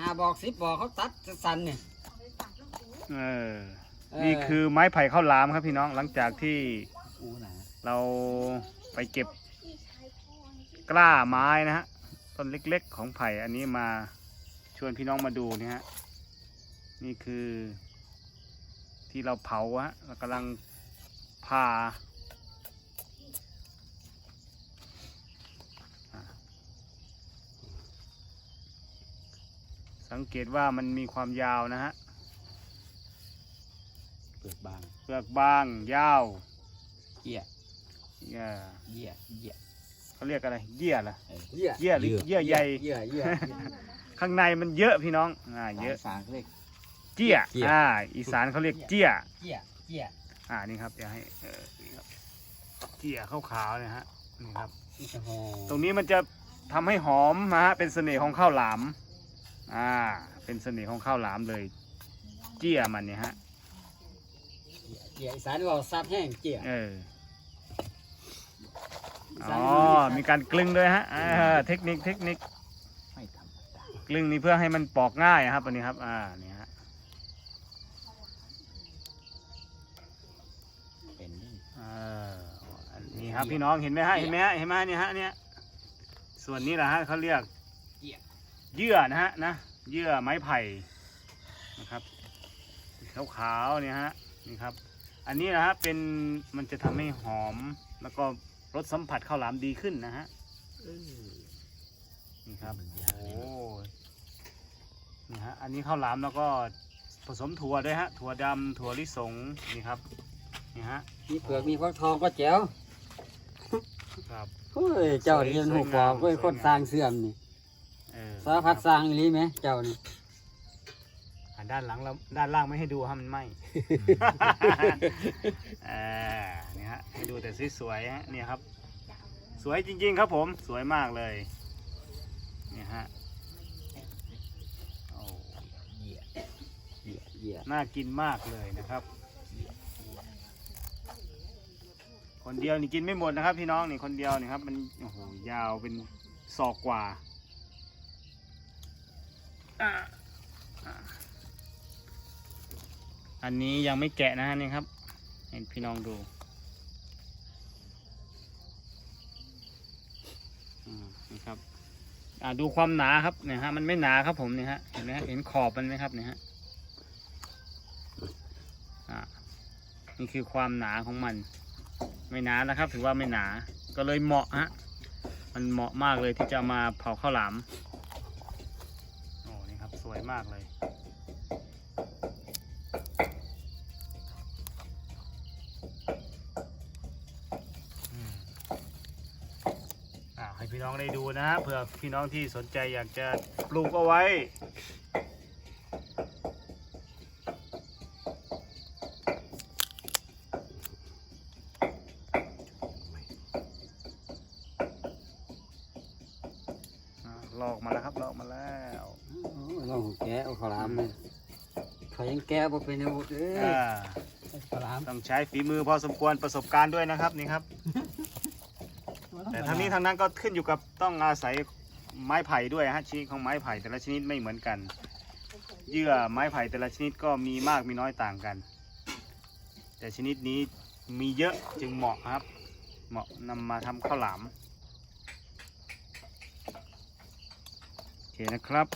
ห้าบอกสิบบอกเขาตัดสันเนี่ยเออเออ นี่คือไม้ไผ่ข้าวหลามครับพี่น้องหลังจากที่อู้หนาเราไปเก็บกล้าไม้นะฮะต้นเล็กๆของไผ่อันนี้มาชวนพี่น้องมาดูนี่ฮะนี่คือที่เราเผาฮะเรากำลังผ่า สังเกตว่ามันมีความยาวนะฮะเปลือกบางเปลือกบางยาวเยี่ยเอ่อเยี่ยเยี่ยเขาเรียกอะไรเยื่อล่ะเยี่ยเยื่อหรือเยื่อใยเยี่ยเยี่ยข้างในมันเยอะพี่น้องอ่าเยอะสารเล็กเจี้ยเจี้ยอ่าอีสานเขาเรียกเจี้ยเยี่ยเยี่ยอ่านี่ครับเดี๋ยวให้เออนี่ครับเจี้ยขาวๆเนะฮะนี่ครับนี่จะหอมตรงนี้มันจะทำให้หอมนะฮะเป็นเสน่ห์ของข้าวหลาม อ่า เป็นเสน่ห์ของข้าวหลามเลย เจี้ยมันเนี่ยฮะเยี่ยอีสานเราซับแห้งเยี่ยเอออีอ๋สานอเรามีการกลึงด้วยฮะอ่าเทคนิคเทคนิค ไม่ธรรมดากลึงนี่เพื่อให้มันปอกง่ายนะครับอันนี้ครับ อ่า นี่ฮะ เป็นนี่เอออันนี้ครับพี่น้องเห็นไหมฮะ เห็นไหมฮะ เห็นไหมเนี่ยฮะเนี่ย ส่วนนี้แหละฮะเขาเรียก เยี่ยเยื่อนะฮะนะเยื่อไม้ไผ่นะครับขาวๆเนี่ยฮะนี่ครับ อันนี้นะฮะเป็นมันจะทำให้หอมแล้วก็รสสัมผัสข้าวหลามดีขึ้นนะฮะเออนี่ครับโอ้นี่ฮะอันนี้ข้าวหลามแล้วก็ผสมถั่วด้วยฮะถั่วดำถั่วลิสงนี่ครับนี่ฮะมีเปลือกมีฟักทองก็แจ๋วครับเฮ้ยเจ้าเรียนหูปอกเฮ้ยคนสร้างเสื่อมนี่เออ สารพัดสร้างอีหลีไหมเจ้านี่อะด้านหลังแล้วด้านล่างไม่ให้ดูฮะมันไหมเออนี่ฮะให้ดูแต่สวยๆฮะเนี่ยครับ สวยจริง ๆ ครับผมสวยมากเลยเนี่ยฮะโอ้เยี่ยเยี่ยเยี่ยน่ากินมากเลยนะครับ คนเดียวนี่กินไม่หมดนะครับ พี่น้องนี่คนเดียวนี่ครับ มันโอ้โหยาวเป็นศอกกว่า อันนี้ยังไม่แกะนะฮะนี่ครับให้พี่น้องดูนี่ครับอ่าดูความหนาครับเนี่ยฮะมันไม่หนาครับผมเนี่ยฮะเห็นไหมฮะเห็นขอบมันไหมครับเนี่ยฮะอ่านี่คือความหนาของมัน ไม่หนานะครับ ถือว่าไม่หนาก็เลยเหมาะฮะมันเหมาะมากเลยที่จะมาเผาข้าวหลาม วยมากเลย ให้พี่น้องได้ดูนะฮะเผื่อพี่น้องที่สนใจอยากจะปลูกเอาไว้ ลอกมาแล้วครับลอกมาแล้วโอ้ยลองแกะเอาข้าวหลามเลยเขายังแกะบ่เป็นอาวุธเอ้ยอ่าข้าวหลามต้องใช้ฝีมือพอสมควรประสบการณ์ด้วยนะครับนี่ครับ แต่ทั้งนี้ทั้งนั้นก็ขึ้นอยู่กับต้องอาศัยไม้ไผ่ด้วยฮะชนิดของไม้ไผ่แต่ละชนิดไม่เหมือนกันเยื่อไม้ไผ่แต่ละชนิดก็มีมากมีน้อยต่างกัน แต่ชนิดนี้มีเยอะจึงเหมาะครับ เหมาะนำมาทำข้าวหลามโอเค นะครับ